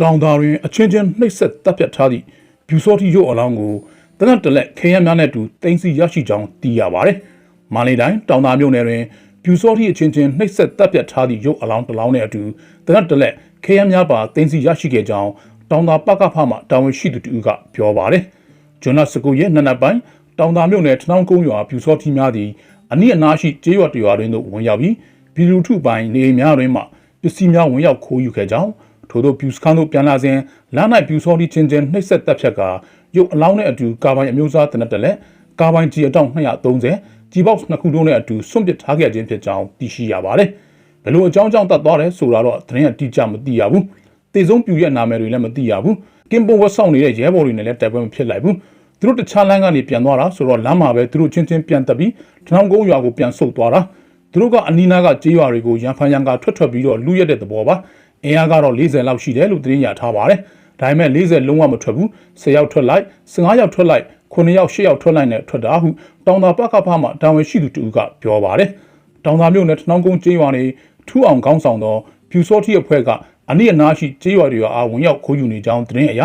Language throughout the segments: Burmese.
တောင်သာတွင်အချင်းချင်းနှိပ်စက်တပ်ဖြတ်ထားသည့်ဗျူစောတိရုပ်အလောင်းကိုတနက်တလက်ခရမ်းများနဲ့အတူတင်စီရရှိကြောင်းသိရပါတယ်။မာလီတိုင်းတောင်သာမြို့နယ်တွင်ဗျူစောတိအချင်းချင်းနှိပ်စက်တပ်ဖြတ်ထားသည့်ရုပ်အလောင်းတစ်လောင်းနဲ့အတူတနက်တလက်ခရမ်းများပါတင်စီရရှိခဲ့ကြောင်းတောင်သာပကဖမှတာဝန်ရှိသူတူကပြောပါတယ်။ဂျွန်နတ်စကူရဲ့နနက်ပိုင်းတောင်သာမြို့နယ်ထနောင်းကုန်းရွာဗျူစောတိများသည်အနီးအနားရှိကျေးရွာတရွာတွင်သို့ဝင်ရောက်ပြီးပြည်သူထုပိုင်းနေအိမ်များတွင်မှပစ္စည်းများဝင်ရောက်ခိုးယူခဲ့ကြောင်း ထို့သောပြူစခန်းတို့ပြန်လာစဉ်လမ်း၌ပြူစောတိချင်းချင်းနှိပ်စက်တပ်ဖြတ်ကာရုပ်အလောင်းနဲ့အတူကာပိုင်အမျိုးသားတနက်တလက်ကာပိုင်ကြီးအတောင်230ကြီးဘောက်နှစ်ခုတို့နဲ့အတူဆွန့်ပစ်ထားခဲ့ခြင်းဖြစ်ကြောင်းသိရှိရပါတယ်။ဘယ်လိုအကြောင်းကြောင့်တတ်သွားတယ်ဆိုတာတော့သတင်းအတိအကျမသိရဘူး။တေဆုံးပြူရဲ့နာမည်တွေလည်းမသိရဘူး။ကင်ပွန်ဝက်ဆောင်နေတဲ့ရဲဘော်တွေနဲ့လည်းတိုက်ပွဲမဖြစ်လိုက်ဘူး။သူတို့တခြားလမ်းကနေပြန်သွားတာဆိုတော့လမ်းမှာပဲသူတို့ချင်းချင်းပြန်တက်ပြီးထနောင်းကုန်းရွာကိုပြန်ဆုတ်သွားတာ။သူတို့ကအနီးနားကကြေးရွာတွေကိုရန်ဖန်ရန်ကထွက်ထွက်ပြီးတော့လူရက်တဲ့သဘောပါ။ အင်အားကတော့40လောက်ရှိတယ်လို့သတင်းရထားပါတယ်။ဒါပေမဲ့40လုံးဝမထွက်ဘူး။10ယောက်ထွက်လိုက်15ယောက်ထွက်လိုက်9ယောက်10ယောက်ထွက်လိုက်နဲ့ထွက်တာဟုတောင်သာပကဖမှတာဝန်ရှိသူတူကပြောပါတယ်။တောင်သာမြို့နယ်ထနောင်းကုန်းကျေးရွာနေထူအောင်ကောင်းဆောင်သောဖြူစောတိအဖွဲ့ကအနည်းအနားရှိကျေးရွာတွေအားဝင်ရောက်ခိုးယူနေကြောင်းသတင်းအရ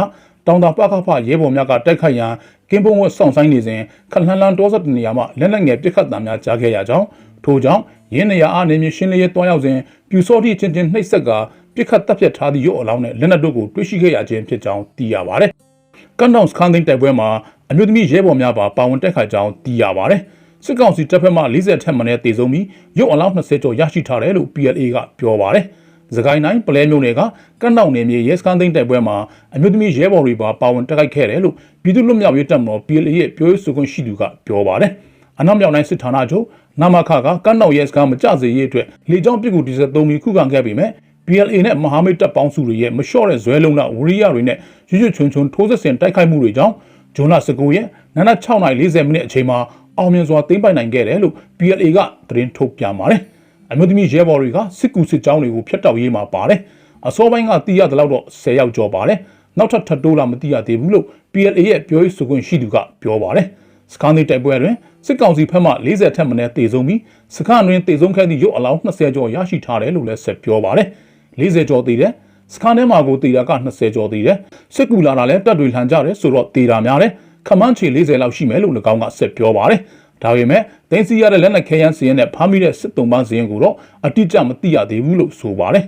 တောင်သာပကဖရဲဘော်များကတိုက်ခိုက်ရန်ကင်းပုံဝက်ဆောင်ဆိုင်နေစဉ်ခလန်လန်တောစတဲ့နေရာမှာလက်နက်ငယ်ပစ်ခတ်တံများကြားခဲ့ရကြောင်းထို့ကြောင့်ရင်းနေရအားနေမြရှင်းလျက်တွားရောက်စဉ်ပြူစောတိချင်းချင်းနှိပ်ဆက်က ပြစ်ခတ်တပ်ဖြတ်ထားသည့်ရုပ်အလောင်းနဲ့လက်နက်တို့ကိုတွေ့ရှိခဲ့ရခြင်းဖြစ်ကြောင်းသိရပါတယ်။ကန်တောင်စခန်းသိန်းတိုက်ပွဲမှာအမျိုးသမီးရဲဘော်များပါပါဝင်တက်ခတ်ကြောင်းသိရပါတယ်။စစ်ကောင်စီတပ်ဖက်မှ40ထက်မနည်းတေဆုံးပြီးရုပ်အလောင်း20ကျော်ရရှိထားတယ်လို့ PLA ကပြောပါတယ်။စကိုင်းတိုင်းပလဲမျိုးနယ်ကကန့်တောင်နယ်မြေရဲစခန်းသိန်းတိုက်ပွဲမှာအမျိုးသမီးရဲဘော်တွေပါပါဝင်တက်ခိုက်ခဲ့တယ်လို့ပြည်သူ့လွတ်မြောက်ရေးတပ်မတော် PLA ရဲ့ပြောရေးဆိုခွင့်ရှိသူကပြောပါတယ်။အနောက်မြောက်တိုင်းစစ်ဌာနချုပ်နမခကကန့်တောင်ရဲစခန်းမကြစေရေးအတွက်လေကြောင်းပစ်ကူ33မီခုခံခဲ့ပေမဲ့ PLA နဲ့မဟာမိတ်တပ်ပေါင်းစုတွေရဲ့မလျှော့တဲ့ဇွဲလုံးနဲ့ဝရီယာတွေနဲ့ရွရွချွန်ချွန်ထိုးစစ်ဆင်တိုက်ခိုက်မှုတွေကြောင့်ဂျွန်လ19ရက်နနက်6:40မိနစ်အချိန်မှာအောင်မြင်စွာသိမ်းပိုက်နိုင်ခဲ့တယ်လို့ PLA ကသတင်းထုတ်ပြန်ပါတယ်။အမျိုးသမီးရဲဘော်တွေကစစ်ကူစစ်ကြောင်းတွေကိုဖျက်တောက်ရေးမှာပါတယ်။အစောပိုင်းကတီးရတဲ့လောက်တော့10ယောက်ကျော်ပါတယ်။နောက်ထပ်ထပ်တိုးလာမသိရသေးဘူးလို့ PLA ရဲ့ပြောရေးဆိုခွင့်ရှိသူကပြောပါတယ်။စကန်ဒီတိုက်ပွဲတွင်စစ်ကောင်စီဖက်မှ40ထက်မနည်းတေဆုံးပြီးစခန်းတွင်တေဆုံးခဲ့သည့်ရုပ်အလောင်း20ကျော်ရရှိထားတယ်လို့လည်းဆက်ပြောပါတယ်။ 40ကျော်သေးတယ်စခန်းထဲမှာကိုတေတာက20ကျော်သေးတယ်စစ်ကူလာတာလည်းတက်တွေလှန်ကြတယ်ဆိုတော့တေတာများတယ်ခမန်းချီ40လောက်ရှိမယ်လို့၎င်းကဆက်ပြောပါတယ်ဒါပေမဲ့တင်းစီရတဲ့လက်နက်ခဲယမ်းစီရင်နဲ့ဖမ်းမိတဲ့စစ်တုံးပန်းစီရင်ကိုတော့အတိအကျမသိရသေးဘူးလို့ဆိုပါတယ်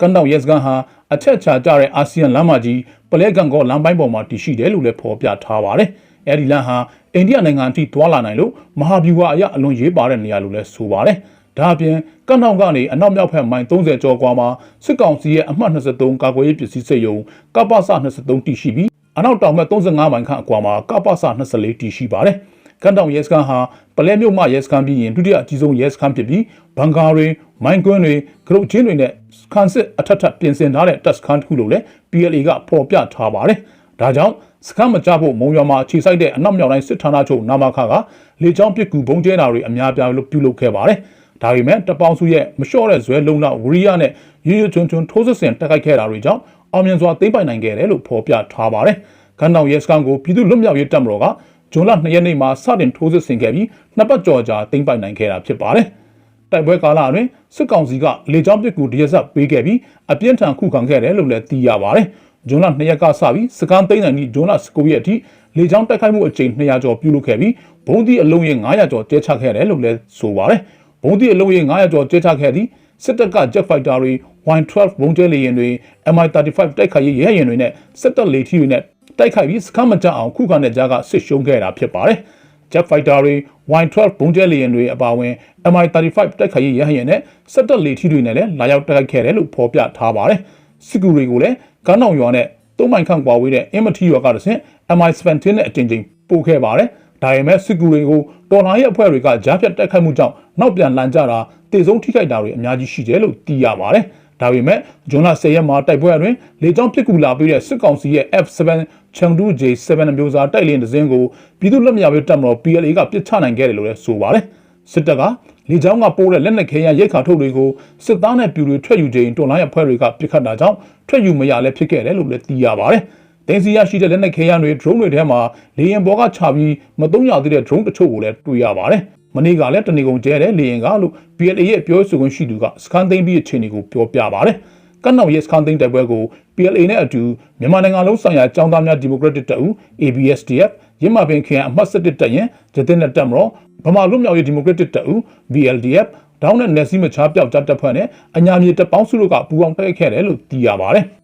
ကန်တောက်ရဲစကန်ဟာအထက်ချာကြတဲ့အာဆီယံလမ်းမကြီးပလဲကန်ကောလမ်းပိုင်းပေါ်မှာတည်ရှိတယ်လို့လည်းဖော်ပြထားပါတယ်အဲဒီလမ်းဟာအိန္ဒိယနိုင်ငံအထိတွာလာနိုင်လို့မဟာဗျူဟာအရအလွန်ရေးပါတဲ့နေရာလို့လည်းဆိုပါတယ် ဒါအပြင်ကန့်နှောင်ကနေအနောက်မြောက်ဘက်မိုင်30ကျော်ကွာမှာစစ်ကောင်စီရဲ့အမှတ်23ကာကွယ်ရေးပစ္စည်းစိတ်ယုံကပ္ပစ23တီရှိပြီးအနောက်တောင်ဘက်35မိုင်ခန့်အကွာမှာကပ္ပစ24တီရှိပါတယ်။ကန်တောင်ရဲစခန်းဟာပလဲမြို့မှရဲစခန်းပြီးရင်ဒုတိယအကြီးဆုံးရဲစခန်းဖြစ်ပြီးဘန်ကာတွေမိုင်းကွင်းတွေဂရုတ်ချင်းတွေနဲ့ခန်းစစ်အထက်ထပ်ပြင်ဆင်ထားတဲ့တပ်စခန်းတစ်ခုလို့လည်း PLA ကဖော်ပြထားပါတယ်။ဒါကြောင့်စခန်းမကြဖို့မုံရွာမှာအခြေစိုက်တဲ့အနောက်မြောက်တိုင်းစစ်ဌာနချုပ်နာမခကလေကြောင်းပစ်ကူဘုံကျဲတာတွေအများပြားလို့ပြုလုပ်ခဲ့ပါတယ်။ ဒါပေမဲ့တပေါင်းစုရဲ့မလျှော့တဲ့ဇွဲလုံးလောက်ဝရီယာနဲ့ရွရွချွန်းချွန်းထိုးစစ်ဆင်တက်ခိုက်ခဲ့တာတွေကြောင့်အောင်မြင်စွာသိမ်းပိုက်နိုင်ခဲ့တယ်လို့ဖော်ပြထားပါတယ်။ခန်းတောင်ရဲစခန်းကိုပြည်သူ့လွတ်မြောက်ရေးတပ်မတော်ကဇွန်လ2ရက်နေ့မှာစတင်ထိုးစစ်ဆင်ခဲ့ပြီးနှစ်ပတ်ကျော်ကြာသိမ်းပိုက်နိုင်ခဲ့တာဖြစ်ပါတယ်။တိုက်ပွဲကာလအတွင်းစစ်ကောင်စီကလေကြောင်းပစ်ကူတရက်ဆက်ပေးခဲ့ပြီးအပြင်းထန်ခုခံခဲ့တယ်လို့လည်းသိရပါတယ်။ဇွန်လ2ရက်ကစပြီးစကန်သိန်းနိုင်ပြီးဇွန်လ19ရက်အထိလေကြောင်းတိုက်ခိုက်မှုအကြိမ်200ကျော်ပြုလုပ်ခဲ့ပြီးဘုံသီးအလုံးရင်900ကျော်ကျဲချခဲ့တယ်လို့လည်းဆိုပါတယ်။ ဘုံသီးအလုံးရင်900ကျော်ကျဲချခဲ့သည့်စစ်တပ်က jet fighter တွေ Y12 ဘုံကျဲလေယာဉ်တွေ MI35 တိုက်ခိုက်ရေးရဲရင်တွေနဲ့စစ်တပ်လေထီတွေနဲ့တိုက်ခိုက်ပြီးစခန်းမကြအောင်ခုခံတဲ့ကြားကစစ်ရှုံးခဲ့တာဖြစ်ပါတယ်။ jet fighter တွေ Y12 ဘုံကျဲလေယာဉ်တွေအပါအဝင် MI35 တိုက်ခိုက်ရေးရဲရင်နဲ့စစ်တပ်လေထီတွေနဲ့လည်းလာရောက်တိုက်ခိုက်ခဲ့တယ်လို့ဖော်ပြထားပါတယ်။စစ်ကူတွေကိုလည်းကန်းတောင်ရွာနဲ့သုံးမိုင်ခန့်ကွာဝေးတဲ့အင်မတီရွာကတဆင့် MI17 နဲ့အကြိမ်ကြိမ်ပို့ခဲ့ပါတယ်။ ဒါပေမဲ့စစ်ကူတွေကိုတော်လိုင်းရဲ့အဖွဲ့တွေကကြားဖြတ်တိုက်ခိုက်မှုကြောင့်နောက်ပြန်လန်ကြတာတေဆုံးထိခိုက်တာတွေအများကြီးရှိတယ်လို့သိရပါတယ်။ဒါပေမဲ့ဂျွန်လ10ရက်မှာတိုက်ပွဲအတွင်းလေကြောင်းပစ်ကူလာပြီးတဲ့စစ်ကောင်စီရဲ့ F7 Chengdu J7 အမျိုးအစားတိုက်လေယာဉ်တစ်စင်းကိုပြည်သူ့လက်မြောက်ရေးတပ်မတော် PLA ကပစ်ချနိုင်ခဲ့တယ်လို့လည်းဆိုပါတယ်။စစ်တပ်ကလေကြောင်းကပိုးတဲ့လက်နက်ခဲယမ်းရိတ်ခါထုတ်တွေကိုစစ်သားနဲ့ပြူတွေထွက်ယူချိန်တော်လိုင်းအဖွဲ့တွေကပစ်ခတ်တာကြောင့်ထွက်ယူမရလဲဖြစ်ခဲ့တယ်လို့လည်းသိရပါတယ်။ တင်စီရရှိတဲ့လက်နက်ခဲယမ်းတွေ drone တွေထဲမှာလေယာဉ်ပေါ်ကချပြီးမသုံးရသေးတဲ့ drone တချို့ကိုလည်းတွေ့ရပါတယ်။မနေ့ကလည်းတနေကုန်ကျဲတဲ့လေယာဉ်ကလို့ PLA ရဲ့ပြောဆိုခွင့်ရှိသူကစကန်သိမ်းပြီးအခြေအနေကိုပြောပြပါတယ်။ကတ်နောက်ရဲစခန်းသိမ်းတိုက်ပွဲကို PLA နဲ့အတူမြန်မာနိုင်ငံလုံးဆိုင်ရာចောင်းသားများဒီမိုကရက်တစ်တပ်ဦး ABSDF ရင်းမာပင်ခရိုင်အမှတ်7တပ်ရင်ဂျတင်နဲ့တပ်မတော်ဗမာလူမျိုးရေးဒီမိုကရက်တစ်တပ်ဦး VLDF ဒေါင်းနဲ့နယ်စည်းမချားပြောက်ကြားတပ်ဖွဲ့နဲ့အညာမြေတပ်ပေါင်းစုတို့ကပူးပေါင်းတိုက်ခိုက်ခဲ့တယ်လို့သိရပါတယ်။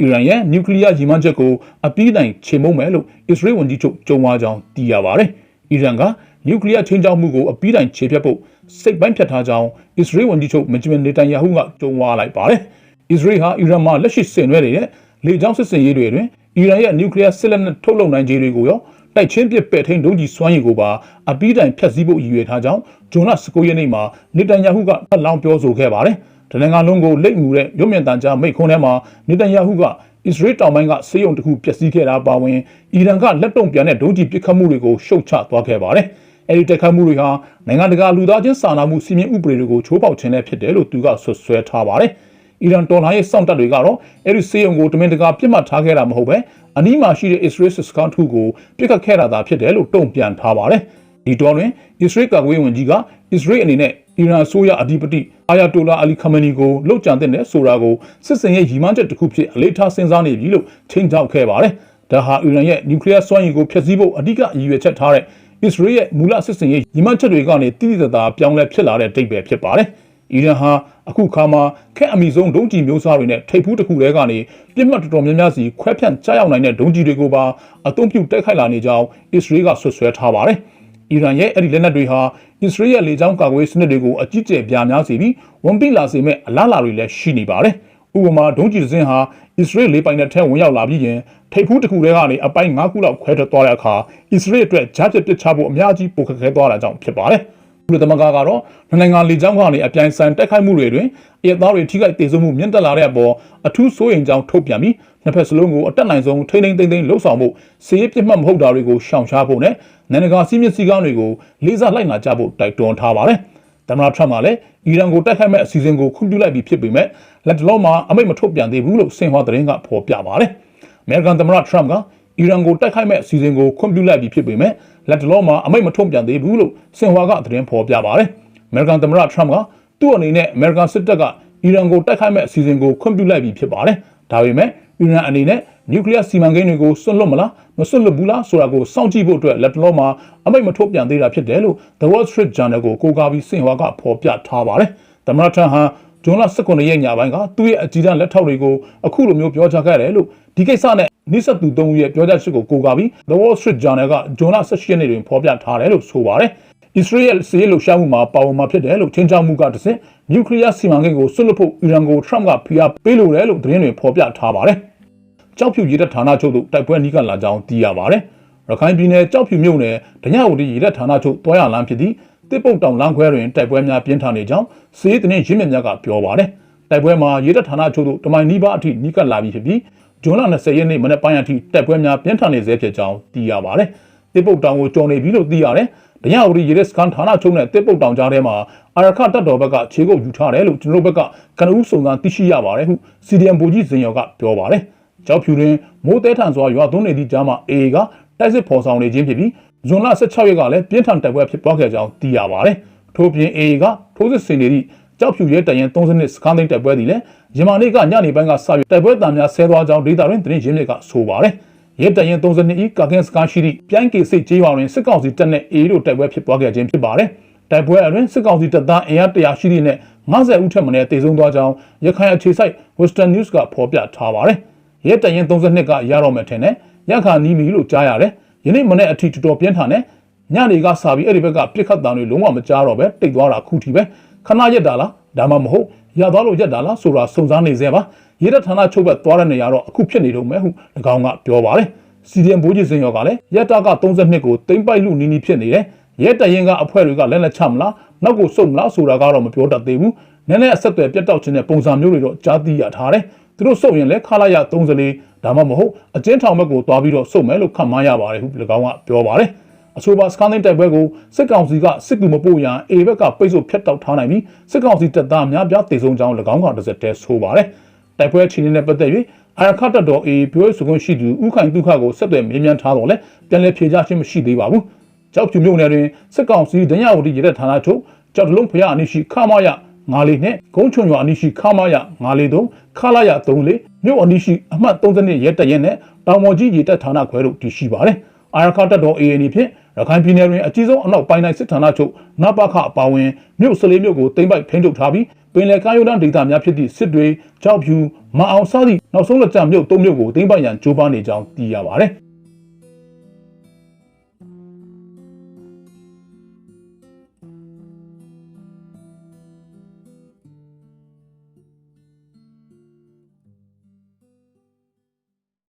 အီရန်ရဲ့နျူကလ িয়ার ရည်မှန်းချက်ကိုအပြီးတိုင်ချေမှုန်းမယ်လို့အစ္စရေးဝန်ကြီးချုပ်ကြုံဝါကြောင်းသိရပါတယ်။အီရန်ကနျူကလ িয়ারချင်းချောက်မှုကိုအပြီးတိုင်ခြေဖြတ်ဖို့စိတ်ပိုင်းဖြတ်ထားကြောင်းအစ္စရေးဝန်ကြီးချုပ်မန်ဂျမင်နေတန်ယာဟုကကြုံဝါလိုက်ပါတယ်။အစ္စရေးဟာအီရန်မှာလက်ရှိဆင်နွှဲနေတဲ့လေကြောင်းစစ်စင်ရေးတွေအတွင်းအီရန်ရဲ့နျူကလ িয়ারစစ်လက်နက်ထုတ်လုပ်နိုင်ခြေတွေကိုရောတိုက်ချင်းပစ်ပယ်ထိန်ဒုံးကြီးစွမ်းရည်ကိုပါအပြီးတိုင်ဖျက်ဆီးဖို့ရည်ရွယ်ထားကြောင်းဂျွန်လ19ရက်နေ့မှာနေတန်ယာဟုကထပ်လောင်းပြောဆိုခဲ့ပါတယ်။ တနင်္ဂနွေလုံးကိုလိတ်မှုတဲ့ရုပ်မြင်သံကြားမိတ်ခွန်းထဲမှာနေတန်ယာဟုကအစ္စရေးတောင်ပိုင်းကစေယုံတစ်ခုပျက်စီးခဲ့တာပါဝင်အီရန်ကလက်တုံပြန်တဲ့ဒုံးကြီးပစ်ခတ်မှုတွေကိုရှုတ်ချသွားခဲ့ပါတယ်။အဲဒီတက်ခတ်မှုတွေဟာနိုင်ငံတကာလူသားချင်းစာနာမှုစီမင်းဥပဒေတွေကိုချိုးဖောက်ခြင်းနဲ့ဖြစ်တယ်လို့သူကဆွဆွဲထားပါတယ်။အီရန်တော်လှန်ရေးစောင့်တပ်တွေကတော့အဲဒီစေယုံကိုတမင်တကာပြစ်မှတ်ထားခဲ့တာမဟုတ်ပဲအနီးမှာရှိတဲ့အစ္စရေးစစ်စခန်းထုကိုပြစ်ခတ်ခဲ့တာသာဖြစ်တယ်လို့တုံ့ပြန်ထားပါတယ်။ဒီတော်တွင်အစ္စရေးကာကွယ်ရေးဝန်ကြီးကအစ္စရေးအနေနဲ့ အီရန်အစိုးရအဓိပတိအာယာတိုလာအလီခမနီကိုလှုပ်ကြံတဲ့နဲ့ဆိုတာကိုစစ်စင်ရဲ့ရည်မှန်းချက်တစ်ခုဖြစ်အလေးထားစဉ်းစားနေပြီလို့ချိန်ချောက်ခဲ့ပါတယ်။ဒါဟာအီရန်ရဲ့နျူကလ িয়ার စွမ်းရည်ကိုဖျက်ဆီးဖို့အဓိကရည်ရွယ်ချက်ထားတဲ့အစ္စရေးရဲ့မူလစစ်စင်ရဲ့ရည်မှန်းချက်တွေကနေတိတိကျကျပြောင်းလဲဖြစ်လာတဲ့ဒိတ်ပဲဖြစ်ပါတယ်။အီရန်ဟာအခုခါမှာခက်အမိဆုံးဒုံးကျည်မျိုးစားတွေနဲ့ထိပ်ဖူးတစ်ခုတည်းကနေပြစ်မှတ်တော်တော်များများစီခွဲဖြန့်ကြားရောက်နိုင်တဲ့ဒုံးကျည်တွေကိုပါအသုံးပြုတိုက်ခိုက်လာနေကြောင်းအစ္စရေးကဆွဆွဲထားပါတယ်။အီရန်ရဲ့အဲ့ဒီလက်နက်တွေဟာ အစ္စရေးရဲ့လေကြောင်းကာကွယ်စနစ်တွေကိုအကြီးကျယ်ပြားများစေပြီးဝန်ပိလာစေမဲ့အလားအလာတွေလည်းရှိနေပါတယ်။ဥပမာဒုံးကျည်တစ်စင်းဟာအစ္စရေးလေပိုင်တဲ့ထဲဝင်ရောက်လာပြီးရင်ထိပ်ဖူးတစ်ခုတည်းကနေအပိုင်း၅ခုလောက်ခွဲထွက်သွားတဲ့အခါအစ္စရေးအတွက်ဂျားပြစ်ပစ်ချဖို့အများကြီးပိုခက်ခဲသွားတာကြောင့်ဖြစ်ပါတယ်။ လူသမဂကတော့နိုင်ငံလေကြောင်းကနေအပြိုင်ဆိုင်တိုက်ခိုက်မှုတွေတွင်အရသားတွေထိခိုက်ဒေဆုံးမှုမြင့်တက်လာတဲ့အပေါ်အထူးစိုးရိမ်ကြောင်းထုတ်ပြန်ပြီးနှစ်ဖက်စလုံးကိုအတက်နိုင်ဆုံးထိမ့်ထိမ့်သိမ့်သိမ့်လှုပ်ဆောင်ဖို့စီးရဲပြစ်မှတ်မဟုတ်တာတွေကိုရှောင်ရှားဖို့နဲ့နိုင်ငံတကာစီးမြင့်စည်းကားတွေကိုလေးစားလိုက်နာကြဖို့တိုက်တွန်းထားပါတယ်။သမ္မတထရမ့်ကလည်းအီရန်ကိုတိုက်ခိုက်မဲ့အစီအစဉ်ကိုခွင့်ပြုလိုက်ပြီးဖြစ်ပေမဲ့လက်တလုံးမှာအမိန့်မထုတ်ပြန်သေးဘူးလို့စင်ဟွာသတင်းကဖော်ပြပါတယ်။အမေရိကန်သမ္မတထရမ့်က အီရန်ကိုတိုက်ခိုက်မဲ့အစီအစဉ်ကိုခွင့်ပြုလိုက်ပြီးဖြစ်ပေမဲ့လက်တလုံးမှာအမိန့်မထုတ်ပြန်သေးဘူးလို့စင်ဟွာကသတင်းဖော်ပြပါတယ်။အမေရိကန်သမ္မတထရမ့်ကသူ့အနေနဲ့အမေရိကန်စစ်တပ်ကအီရန်ကိုတိုက်ခိုက်မဲ့အစီအစဉ်ကိုခွင့်ပြုလိုက်ပြီးဖြစ်ပါတယ်။ဒါပေမဲ့အီရန်အနေနဲ့နျူကလ িয়ার စီမံကိန်းတွေကိုစွန့်လွတ်မလားမစွန့်လွတ်ဘူးလားဆိုတာကိုစောင့်ကြည့်ဖို့အတွက်လက်တလုံးမှာအမိန့်မထုတ်ပြန်သေးတာဖြစ်တယ်လို့ The Wall Street Journal ကိုကိုးကားပြီးစင်ဟွာကဖော်ပြထားပါတယ်။သမ္မတထရမ့်ဟာ ဂျွန်လ19ရက်ညပိုင်းကသူ့ရဲ့အကြီးတန်းလက်ထောက်တွေကိုအခုလိုမျိုးပြောကြားခဲ့တယ်လို့ဒီကိစ္စနဲ့နိစက်သူသုံးဦးရဲ့ပြောကြားချက်ကိုကိုးကားပြီး The Wall Street Journal ကဂျွန်လ18ရက်နေ့တွင်ဖော်ပြထားတယ်လို့ဆိုပါတယ်။ Israel စီးရဲလှုပ်ရှားမှုမှာပါဝင်မှာဖြစ်တယ်လို့ချင်းချောက်မှုကတဆင့်နျူကလ িয়ার စီမံကိန်းကိုဆွတ်လွတ်ဖို့အီရန်ကိုထရမ့်ကဖိအားပေးလိုတယ်လို့သတင်းတွေဖော်ပြထားပါတယ်။ကြောက်ဖြူရည်တပ်ဌာနချုပ်တို့တိုက်ပွဲနီးကပ်လာကြောင်းသိရပါတယ်။ရခိုင်ပြည်နယ်ကြောက်ဖြူမြို့နယ်ဒညဝတီရည်တပ်ဌာနချုပ်တွားရလမ်းဖြစ်သည့် တစ်ပုတ်တောင်လမ်းခွဲတွင်တိုက်ပွဲများပြင်းထန်နေကြောင်းစီးရဲတင်ရင်းမြစ်များကပြောပါတယ်။တိုက်ပွဲမှာရည်တပ်ဌာနချုပ်တို့တမိုင်နီးပါးအထိနီးကပ်လာပြီဖြစ်ပြီးဂျွန်လ20ရက်နေ့မနေ့ပိုင်းအထိတိုက်ပွဲများပြင်းထန်နေဆဲဖြစ်ကြောင်းသိရပါတယ်။တစ်ပုတ်တောင်ကိုကျော်နေပြီလို့သိရတယ်။ဒညဝတီရေလက်စကန်ဌာနချုပ်နဲ့တစ်ပုတ်တောင်ကြားထဲမှာအာရခတပ်တော်ဘက်ကခြေကုပ်ယူထားတယ်လို့ကျွန်တော်တို့ဘက်ကကနဦးစုံစမ်းသိရှိရပါတယ်ဟုစီဒီအမ်ဘူကြီးဇင်ရော်ကပြောပါတယ်။ကြောက်ဖြူတွင်မိုးတဲထန်စွာရွာသွန်းနေသည့်ကြားမှာအေကတိုက်စစ်ဖော်ဆောင်နေခြင်းဖြစ်ပြီး ဇွန်လ16ရက်ကလည်းပြင်းထန်တိုက်ပွဲဖြစ်ပွားခဲ့ကြောင်းသိရပါတယ်။ထို့ပြင်အေကထိုးစစ်ဆင်နေသည့်ကြောက်ဖြူရဲတရင်30နှစ်စကန်သိန်းတိုက်ပွဲသည်လည်းယမန်နေ့ကညနေပိုင်းကစပြီးတိုက်ပွဲတံများဆဲသွားကြောင်းဒေတာရင်းသတင်းရင်းမြစ်ကဆိုပါတယ်။ရဲတရင်32ဤကာကင်စကန်ရှိသည့်ပြိုင်းကေစိတ်ကျေးရွာတွင်စစ်ကောင်စီတပ်နဲ့အေတို့တိုက်ပွဲဖြစ်ပွားခဲ့ခြင်းဖြစ်ပါတယ်။တိုက်ပွဲအတွင်းစစ်ကောင်စီတပ်သားအင်အား100ရှိသည့်နဲ့50ဦးထက်မနည်းတေဆုံးသွားကြောင်းရခိုင်အခြေစိုက် Western News ကဖော်ပြထားပါတယ်။ရဲတရင်32ကရတော့မယ်ထင်တယ်။ရခါနီးမီလို့ကြားရတယ်။ ယနေ့မနေ့အထိတော်တော်ပြင်းထန်တယ်။ညနေကစပြီးအဲ့ဒီဘက်ကပြစ်ခတ်တံတွေလုံးဝမကြားတော့ပဲတိတ်သွားတာခုထီပဲခဏရက်တာလားဒါမှမဟုတ်ရသွားလို့ရက်တာလားဆိုတာစုံစမ်းနေသေးပါရေတပ်ဌာနချုပ်ဘက်သွားတဲ့နေရာတော့အခုဖြစ်နေတော့မယ်ဟု၎င်းကပြောပါတယ်စီဒီအမ်ဘိုးကြီးစင်ရောကလည်းရက်တာက32ကိုတိမ့်ပိုက်လူနီးနီးဖြစ်နေတယ်ရဲတရင်ကအဖွဲ့တွေကလက်လက်ချမလားနောက်ကိုစုံမလားဆိုတာကတော့မပြောတတ်သေးဘူးနည်းနည်းအဆက်အသွယ်ပြတ်တောက်ခြင်းတဲ့ပုံစံမျိုးတွေတော့ကြားသိရထားတယ် သူတို့စုံရင်လည်းခလာရ34ဒါမှမဟုတ်အကျဉ်းထောင်ဘက်ကိုသွားပြီးတော့စုံမယ်လို့ခန့်မှန်းရပါတယ်ဟု၎င်းကပြောပါတယ်အဆိုပါစကန်သိန်းတိုက်ပွဲကိုစစ်ကောင်စီကစစ်ကူမပို့ရန်အေဘက်ကပိတ်ဆို့ဖျက်တောက်ထားနိုင်ပြီးစစ်ကောင်စီတပ်သားများပြားတေဆုံးကြောင်း၎င်းကတစ်စက်တည်းဆိုပါတယ်။တိုက်ပွဲချင်းနဲ့ပတ်သက်၍အာရခတ်တပ်တော်အေပြောရေးဆိုခွင့်ရှိသူဥခိုင်ဒုက္ခကိုဆက်သွယ်မေးမြန်းထားတော့လဲပြန်လည်ဖြေကြားခြင်းမရှိသေးပါဘူး။ကြောက်ဖြူမြို့နယ်တွင်စစ်ကောင်စီဒညဝတီရတဲ့ဌာနချုပ်ကြောက်တလုံးဖရအနိရှိခမရ 9လေးနဲ့ဂုံးချွန်ရွာအနီးရှိခမာယ9လေး3ခလာယ3လေးမြို့အနီးရှိအမှတ်32ရဲတပ်ရဲနဲ့တောင်ပေါ်ကြီးရေတပ်ဌာနခွဲတို့တည်ရှိပါတယ်အာရခတပ်တော် ANI ဖြင့်ရခိုင်ပြည်နယ်တွင်အကြီးဆုံးအနောက်ပိုင်းတိုင်းစစ်ဌာနချုပ်နပခအပါအဝင်မြို့စလေးမြို့ကိုတင်ပိုက်ဖိန်းချုပ်ထားပြီးပင်လယ်ကမ်းရိုးတန်းဒေသများဖြစ်သည့်စစ်တွေကြောက်ဖြူမအောင်စသည့်နောက်ဆုံးလက်ကျမြို့၃မြို့ကိုတင်ပိုက်ရန်ကြိုးပမ်းနေကြောင်းသိရပါတယ်